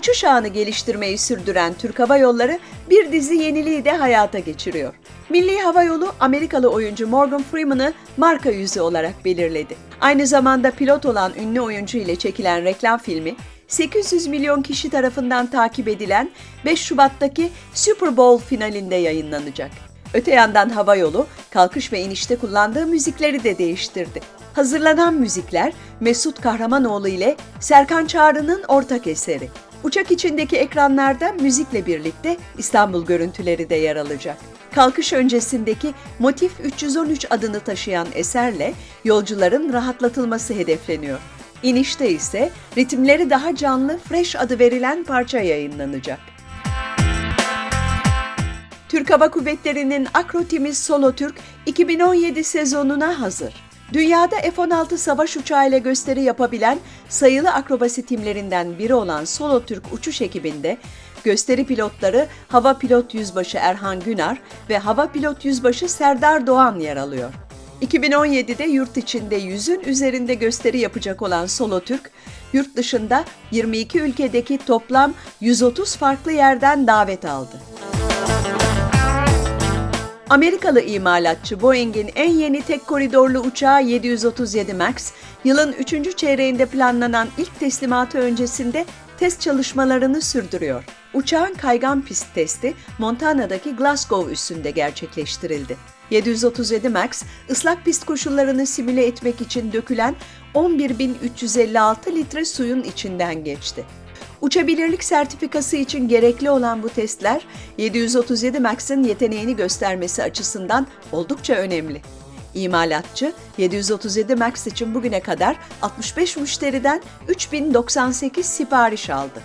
Uçuş ağını geliştirmeyi sürdüren Türk Hava Yolları bir dizi yeniliği de hayata geçiriyor. Milli Hava Yolu Amerikalı oyuncu Morgan Freeman'ı marka yüzü olarak belirledi. Aynı zamanda pilot olan ünlü oyuncu ile çekilen reklam filmi 800 milyon kişi tarafından takip edilen 5 Şubat'taki Super Bowl finalinde yayınlanacak. Öte yandan hava yolu kalkış ve inişte kullandığı müzikleri de değiştirdi. Hazırlanan müzikler Mesut Kahramanoğlu ile Serkan Çağrı'nın ortak eseri. Uçak içindeki ekranlarda müzikle birlikte İstanbul görüntüleri de yer alacak. Kalkış öncesindeki Motif 313 adını taşıyan eserle yolcuların rahatlatılması hedefleniyor. İnişte ise ritimleri daha canlı Fresh adı verilen parça yayınlanacak. Türk Hava Kuvvetleri'nin Akrotimiz Solo Türk 2017 sezonuna hazır. Dünyada F-16 savaş uçağı ile gösteri yapabilen sayılı akrobasi timlerinden biri olan Solo Türk uçuş ekibinde gösteri pilotları Hava Pilot Yüzbaşı Erhan Günar ve Hava Pilot Yüzbaşı Serdar Doğan yer alıyor. 2017'de yurt içinde yüzün üzerinde gösteri yapacak olan Solo Türk, yurt dışında 22 ülkedeki toplam 130 farklı yerden davet aldı. Amerikalı imalatçı Boeing'in en yeni tek koridorlu uçağı 737 MAX, yılın 3. çeyreğinde planlanan ilk teslimatı öncesinde test çalışmalarını sürdürüyor. Uçağın kaygan pist testi Montana'daki Glasgow üssünde gerçekleştirildi. 737 MAX, ıslak pist koşullarını simüle etmek için dökülen 11.356 litre suyun içinden geçti. Uçabilirlik sertifikası için gerekli olan bu testler 737 MAX'ın yeteneğini göstermesi açısından oldukça önemli. İmalatçı 737 MAX için bugüne kadar 65 müşteriden 3098 sipariş aldı.